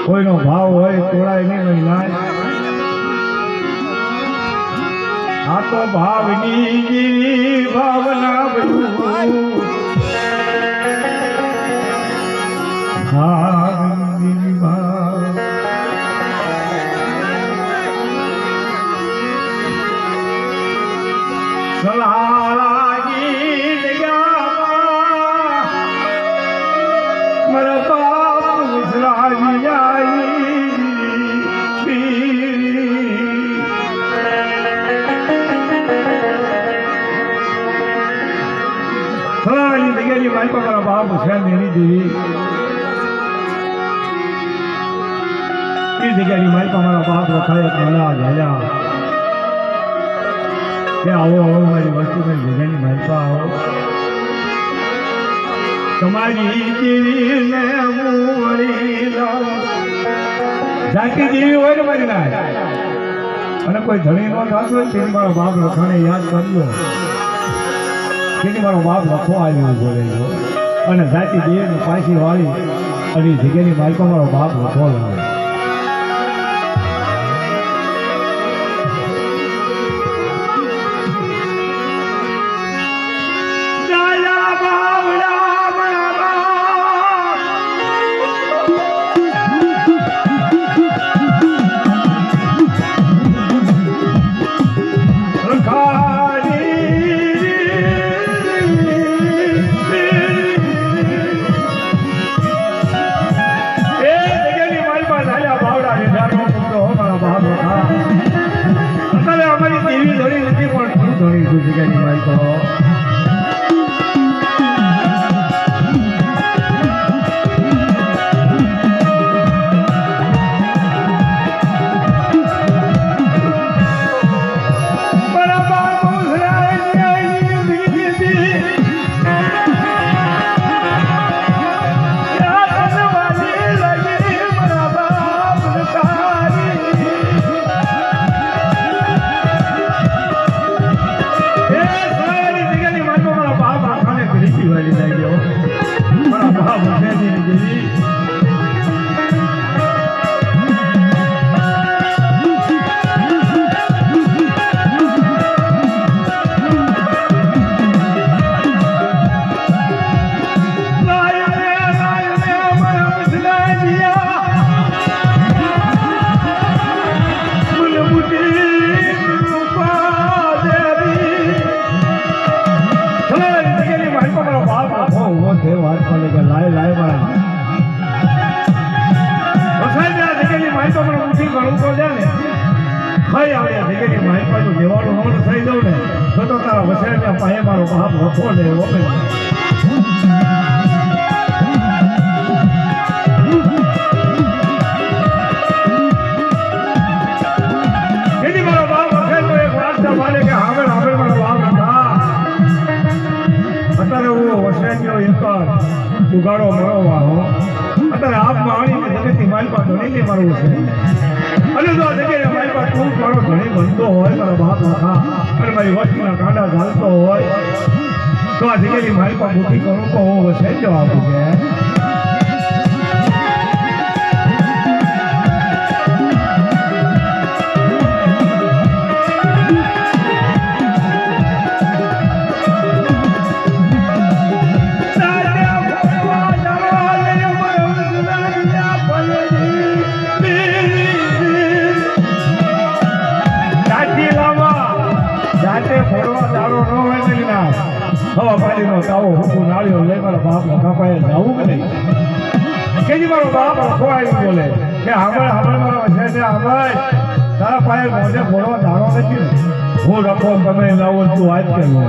કોઈનો ભાવ હોય તોડાય નહીં નાય આ તો ભાવની ભાવના બધું ભાવની ફલાણાની જગ્યાની મારી પાસે મારા બાપ છે મેરી દેવી એ જગ્યાની મારી પાસે મારા બાપ રખાય ભલા ઝાલ્યા કે આવો આવો, મારી વસ્તુ જગ્યાની મારી પાસે આવો. તમારી જીવીને મૂળી જાતિ જેવી હોય ને મારી ના અને કોઈ ધણી નો થતો મારો બાપ લખાણે યાદ કરજો. તેની મારો બાપ લખો આવ્યો બોલે અને જાતિ દેહ ને પાછી વાળી અને જગ્યાની માલિકો મારો બાપ લખો લાવે વસરાજ્યો એક ઉગાડો મળો વાહો અત્યારે આપ માણી જગતની પાસે ધણી મારવું છે અને જો જગ્યાએ પાસે તું મારો ધણી બનતો હોય મારો બાપ માથા અને મારી વસ્તીના કાંડા ઝાલતો હોય તો આ મારી પાસે કરો તો હશે? જવાબ છે પાણીનો તાવો હુકુ નાળિયો લઈ મારા બાપ કપાએ જાવું કે નહીં કેજી મારો બાપ રખવાડી બોલે કે હાંભળ હાંભળ મારો છે છે હાંભળ તારા પાસે મોઢે ફોડવા દાડો નથી. હું રખો તમે લાવો તું વાત કરવો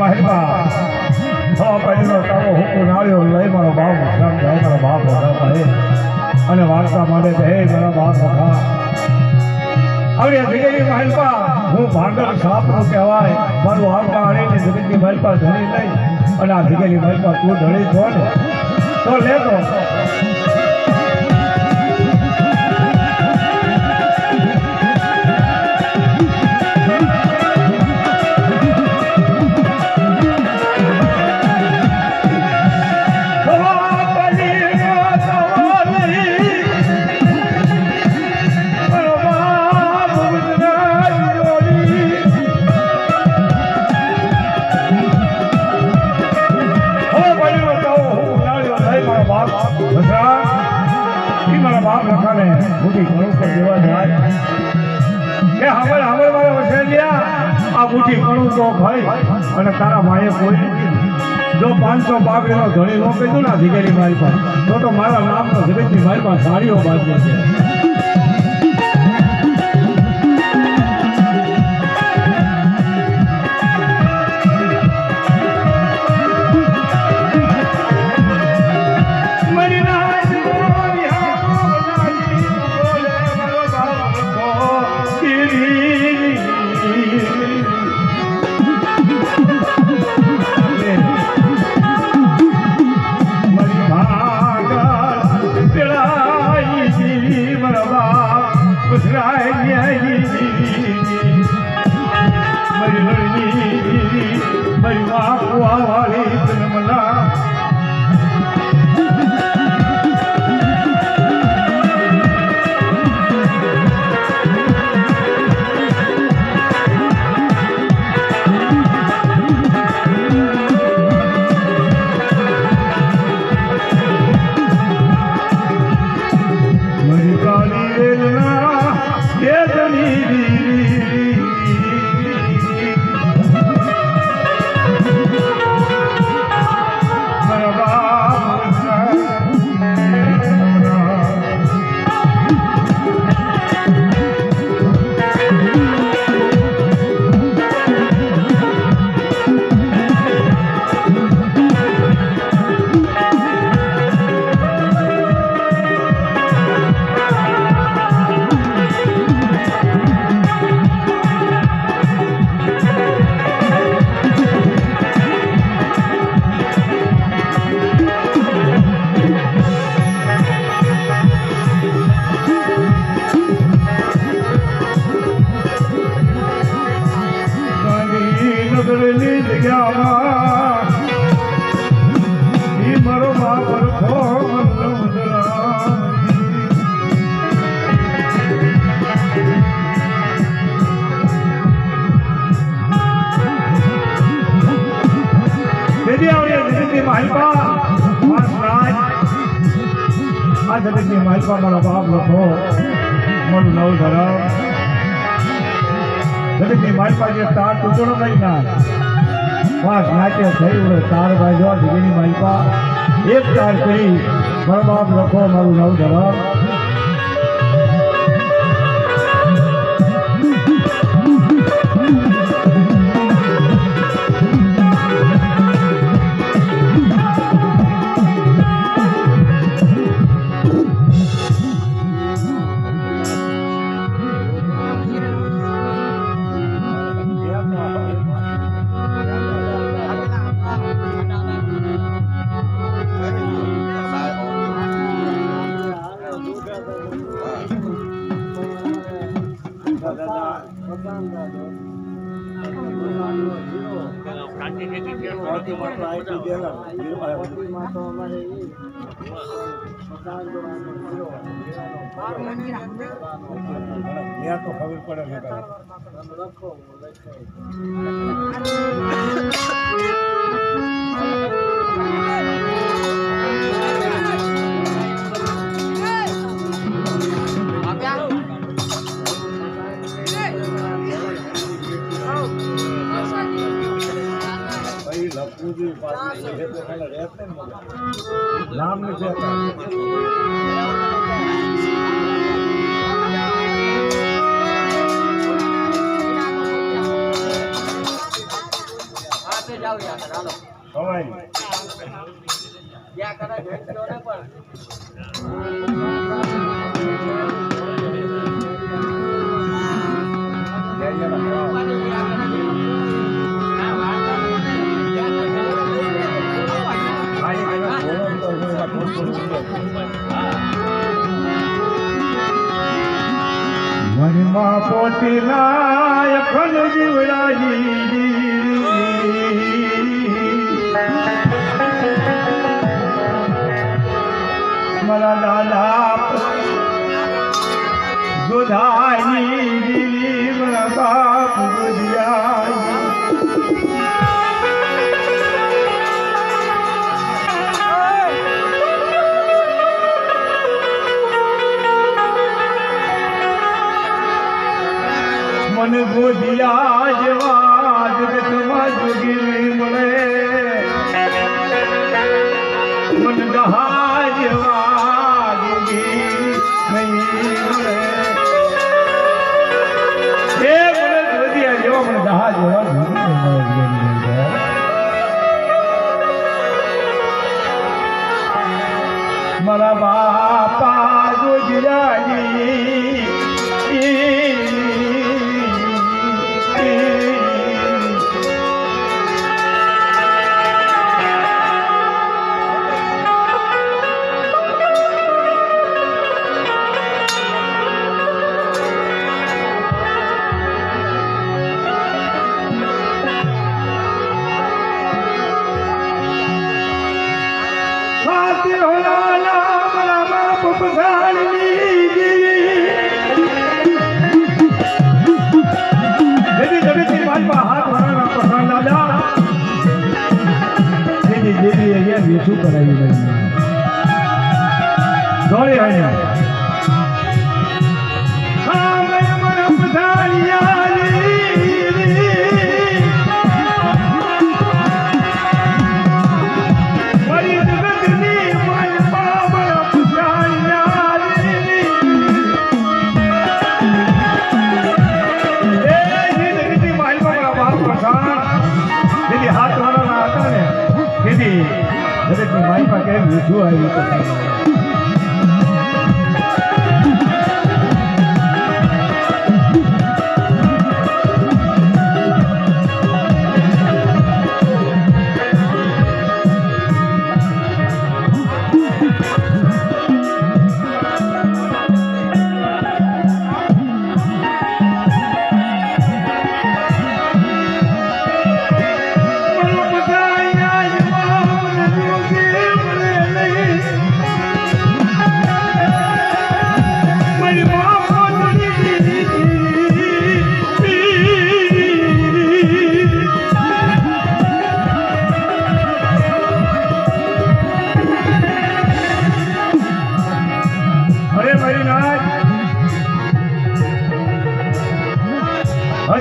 જગતની હા પહેલો તારો હુકુ નાળ્યો લઈ મારો બાપ જામ જાય મારો બાપ હે અને વાર્તા માટે હે મારા બાપ સખા અરે જગેલી મહેલપા હું ભાંડર સાપનું કહેવાય. મારું આવતા હણીને જગતની મહેલપા ધણી નહીં. અને આ જગેલી મહેલપા તું ધણી છો ને? તો લેતો. જો પાંચસો બાગડીનો ધણી નો કીધું ના ભીગેલી મારી પાસે, તો તો મારા નામનો જગતની મારી પાસે સાડીઓ બાજુ છે. வாழே માલપા માસ રાજ આ જગતની માલપા મારા લખો મારું નવ ધરાવ. જગતની માલપા જે તાર તૂટણો નહીં ના વાસ નાટ્ય થઈ તાર બાજવા જગતની માલપા. એક તાર કરી મારા બાપ લખો મારું નવ ધરાવ. ત્યાં તો ખબર પડે છે કાંઈ. તો ખાલી રહેશે ને મગજ. joy with us.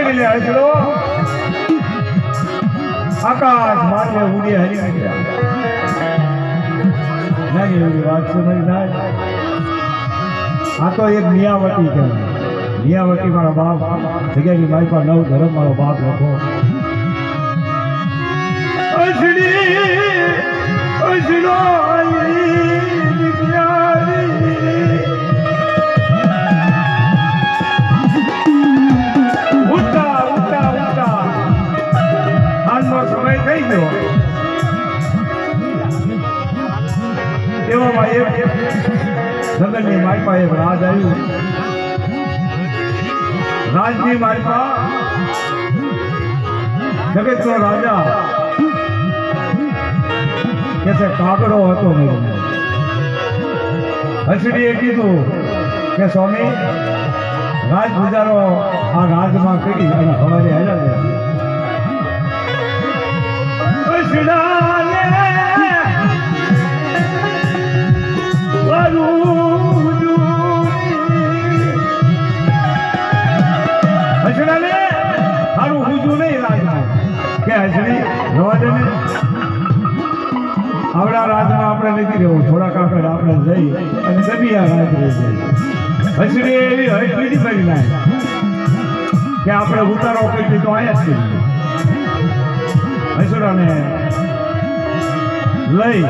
હસડી હજરો આકાશ માથે ઉડી હરી ગયા એવી વાત સમજ ના આ તો એક નિયાવટી કહેવાય નિયાવટી મારો બાપ, જગ્યાની મારી પાસે નવ ધર્મ મારો બાપ લખો. હસડી હસડો ગયો રાજ કે છે કાગડો હતો હસડીએ કીધું કે સ્વામી રાજ ગુજારો આ રાજમાં કરી અને હવારે હેલા દે આવડા રાજમાં આપણે નથી રહેવું થોડાક કાકડ આપણે જઈ અને રહી હસડી એવી હસડી કરી કે આપણે ઉતારો કરી દીધો અહીંયા જ કરીએ હસડાને લઈ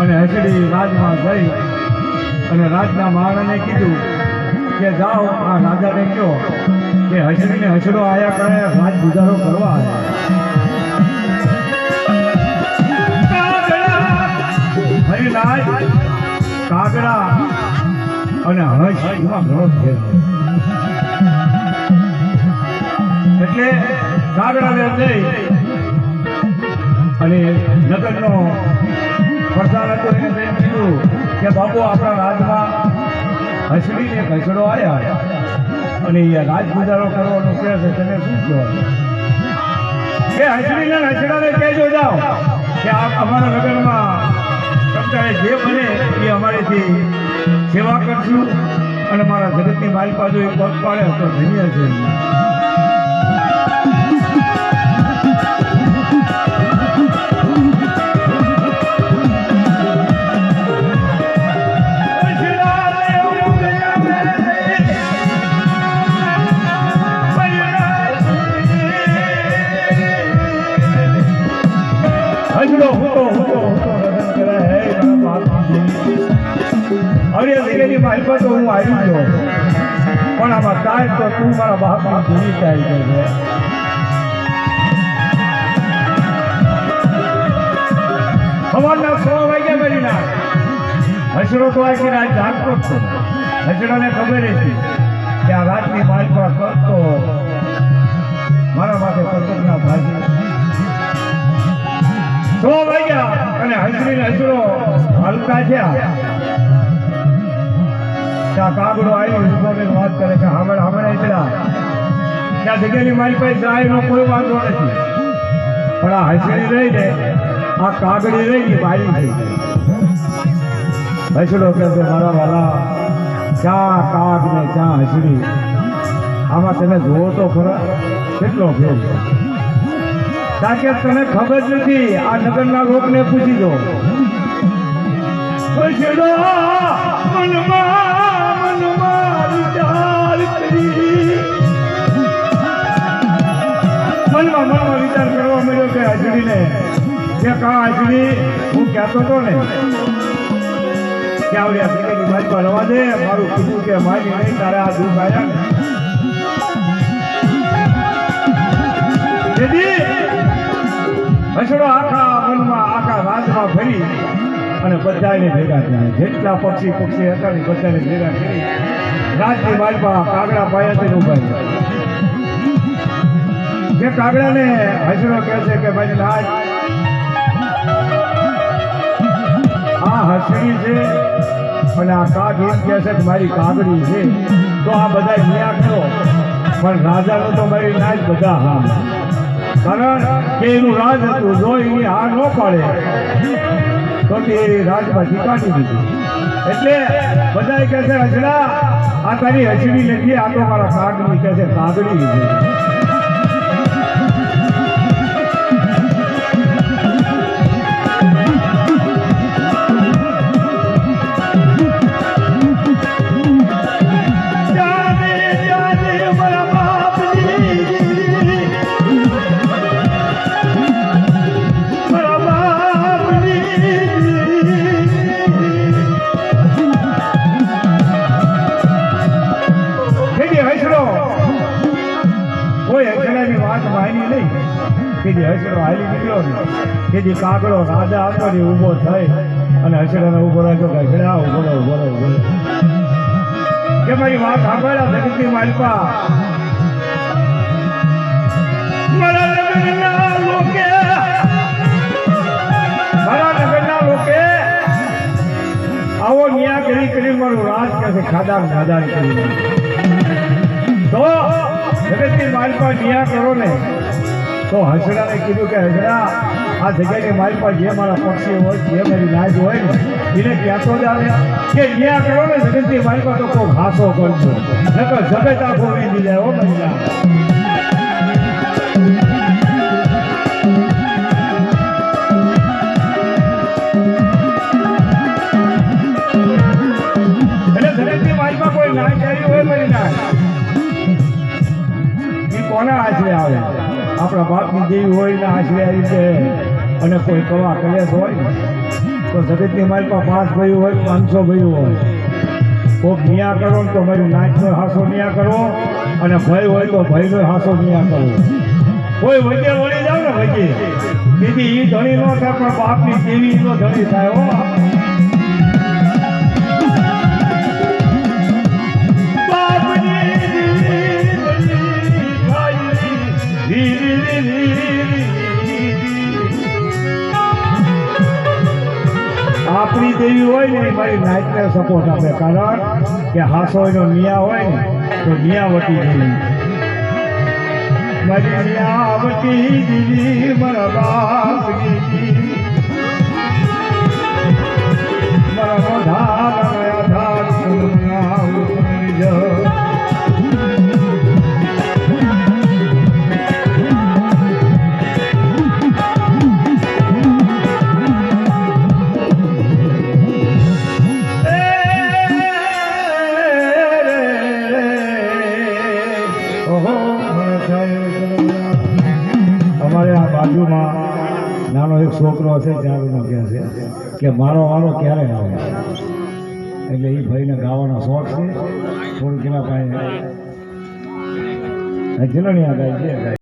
અને હજડી રાજમાં ગઈ અને રાજના મહારાણે કીધું કે જાઓ, આ રાજાને કહો કે હસડીને હસડો આયા કરે, રાજ ગુજારો કરવા આવ્યા હરિ નાચ કાગડા અને હંસ એમાં ઘણો ફેર. એટલે કાગડાને જઈ અને જઈને કીધું કે બાપુ, આપણા રાજમાં હસડીને ઘસડો આવ્યા અને એ રાજ ગુજારો કરવાનો કહે છે. તેને શું કહેવાય કે હસડીને હસડાને કહેજો જાઓ કે આ અમારા નગરમાં તમારે જે બને એ અમારેથી સેવા કરશું અને મારા જગતની મારી બાજુ એ પગ પાડે તો ધન્ય છે. પણ આમાં કાંઈ તો તું મારા બાપની ભૂલી જાય છે. સવારના મળી ના હસડો તો આખી રાત જાગતો ખબર હતી કે આ રાતની મારી કરતો મારા માટે પતંગના ભાજી સો વાગ્યા અને હસડીને હસડો હલકા થયા. ત્યાં કાગડો આવ્યો વાત કરે કે હમણાં હમણાં એટલા. ત્યાં જગ્યાની મારી પાસે જાય કોઈ વાંધો નથી. પણ આ હસડી રહી ને આ કાગડી રહી બારી થઈ ગઈ. હસડો કે છે, મારા વાલા ક્યાં કાગ ને ક્યાં હસડી? આમાં તમે જુઓ તો ખરા કેટલો ફેર છે. કારણ કે તને ખબર નથી આ નગરના લોકને પૂછી દો. મનમાં મનમાં મનમાં વિચાર કરવા મળ્યો કે હાજરીને? કે કા હાજરી, હું કહેતો હતો ને. કે આવડી આ સિક્કાની બાજુમાં રવા દે, મારું કીધું કે મારી નહીં, તારે આ દુઃખ આવ્યા દીદી હસડો આખા મનમાં, આખા રાજમાં ફરી અને બધાને ભેગા થયા. જેટલા પક્ષી પક્ષી હતા ને બધાને ભેગા કરી. રાજની બાજુમાં કાગડા પાયાથી ઊભા રહ્યા. જે કાગડાને હસરો કહે છે કે, ભાઈ લાજ. આ હસડી છે, અને આ કાગ એમ કહે છે કે, મારી કાગડી છે. તો આ બધા ન્યા કરો. પણ રાજાનો તો મારી ના જ બધા હા કારણ કે એનું રાજ હતું, જો એની હા ન પાડે, તો તે રાજમાંથી કાઢી દીધું. એટલે બધા કહે છે હજડા આ તારી હજડી નથી, આ તો મારા કાગડી. કહે છે, કાગડી હસડો હાલી નીકળ્યો ને કેજી કાગડો રાજા હતો ને ઊભો થઈ અને હસડાને ઊભો રાખ્યો કે હસડા ઊભો રહો ઊભો રહો કે મારી વાત સાંભળ્યા પ્રકૃતિ માલપા? આવો ન્યા કરી કરી રાજ કે છે, ખાદાન ખાદાન કરી તો જગતની માલપા ન્યા કરો ને તો હસડાને કીધું કે હસડા આ જગ્યાની મારી પાસે જે મારા પક્ષી હોય, જે મારી લાજ હોય ને એને કહેતો જ આવે કે ન્યા કરો ને, જગતની માલપા તો કોઈ હાસો કરજો નકર જગત આખો વીંધી જાય, હો મહિલા. મારી કોના આશરે આવે? આપણા બાપની દેવી હોય ને આશરે આવી રીતે અને કોઈ કવા કલેશ હોય તો જગતની માલપા પાંચ ભાઈઓ હોય, પાંચસો ભાઈઓ હોય. કોક નિયા કરો તો મારી નાચનો હાસો નિયા કરો, અને ભય હોય તો ભયનો હાસો નિયા કરો. કોઈ વચ્ચે વળી જાવ ને વચ્ચે. તેથી એ ધણી ન થાય, પણ બાપની દેવી નો ધણી થાય, હો. મારી નાઇટને સપોર્ટ આપે. કારણ કે હાસો એનો નિયા હોય ને, તો નિયા વટી ગઈ. મારી નિયા વટી દીધી મારા બાપ ગાવાનો શોખ છે. થોડું કેલા પાસે જીલણિયા ગાય છે